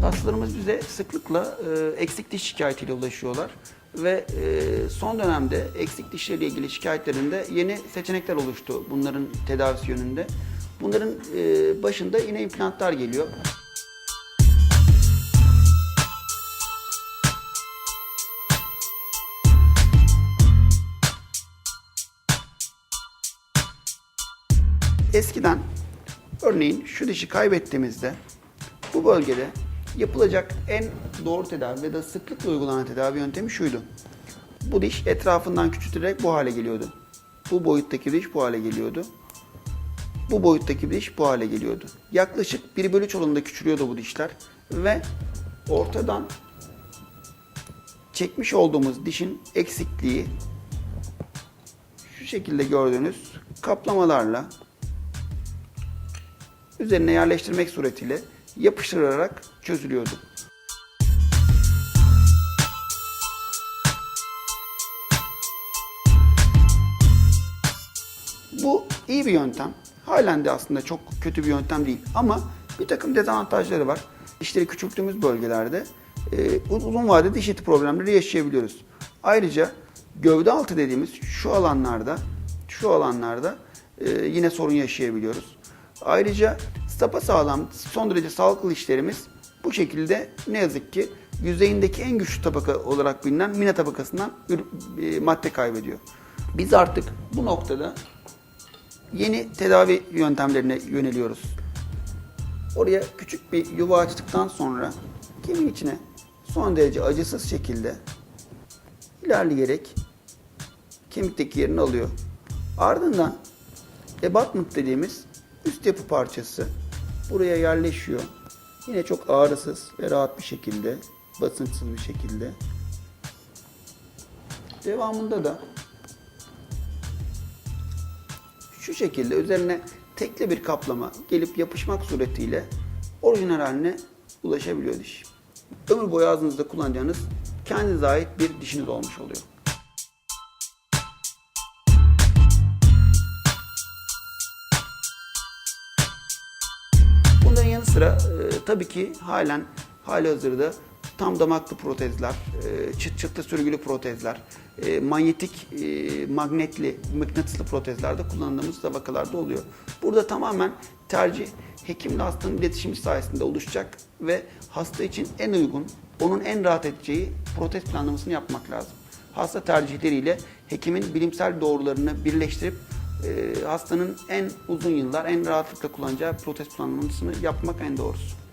Hastalarımız bize sıklıkla e, eksik diş şikayetiyle ulaşıyorlar ve e, son dönemde eksik dişlerle ilgili şikayetlerinde yeni seçenekler oluştu bunların tedavisi yönünde. Bunların e, başında yine implantlar geliyor. Eskiden örneğin şu dişi kaybettiğimizde bu bölgede yapılacak en doğru tedavi ve da sıklıkla uygulanan tedavi yöntemi şuydu. Bu diş etrafından küçülterek bu hale geliyordu. Bu boyuttaki diş bu hale geliyordu. Bu boyuttaki diş bu hale geliyordu. Yaklaşık 1 bölü 3 oranında küçülüyordu bu dişler ve ortadan çekmiş olduğumuz dişin eksikliği şu şekilde gördüğünüz kaplamalarla üzerine yerleştirmek suretiyle yapıştırılarak çözülüyordu. Bu iyi bir yöntem. Halen de aslında çok kötü bir yöntem değil. Ama bir takım dezavantajları var. Dişleri küçülttüğümüz bölgelerde e, uzun vadede diş eti problemleri yaşayabiliyoruz. Ayrıca gövde altı dediğimiz şu alanlarda, şu alanlarda e, yine sorun yaşayabiliyoruz. Ayrıca sağlam, son derece sağlıklı dişlerimiz bu şekilde ne yazık ki yüzeyindeki en güçlü tabaka olarak bilinen mina tabakasından e, madde kaybediyor. Biz artık bu noktada yeni tedavi yöntemlerine yöneliyoruz. Oraya küçük bir yuva açtıktan sonra kemiğin içine son derece acısız şekilde ilerleyerek kemikteki yerini alıyor. Ardından abutment dediğimiz üst yapı parçası buraya yerleşiyor. Yine çok ağrısız ve rahat bir şekilde, basınçsız bir şekilde. Devamında da şu şekilde üzerine tekli bir kaplama gelip yapışmak suretiyle orijinal haline ulaşabiliyor diş. Ömür boyu ağzınızda kullanacağınız kendinize ait bir dişiniz olmuş oluyor. Sıra e, tabii ki halen hali hazırda tam damaklı protezler, e, çıt çıtlı sürgülü protezler, e, manyetik e, magnetli, mıknatıslı protezlerde kullandığımız tabakalarda oluyor. Burada tamamen tercih hekimle hastanın iletişimi sayesinde oluşacak ve hasta için en uygun, onun en rahat edeceği protez planlamasını yapmak lazım. Hasta tercihleriyle hekimin bilimsel doğrularını birleştirip hastanın en uzun yıllar en rahatlıkla kullanacağı protez planlamasını yapmak en doğrusu.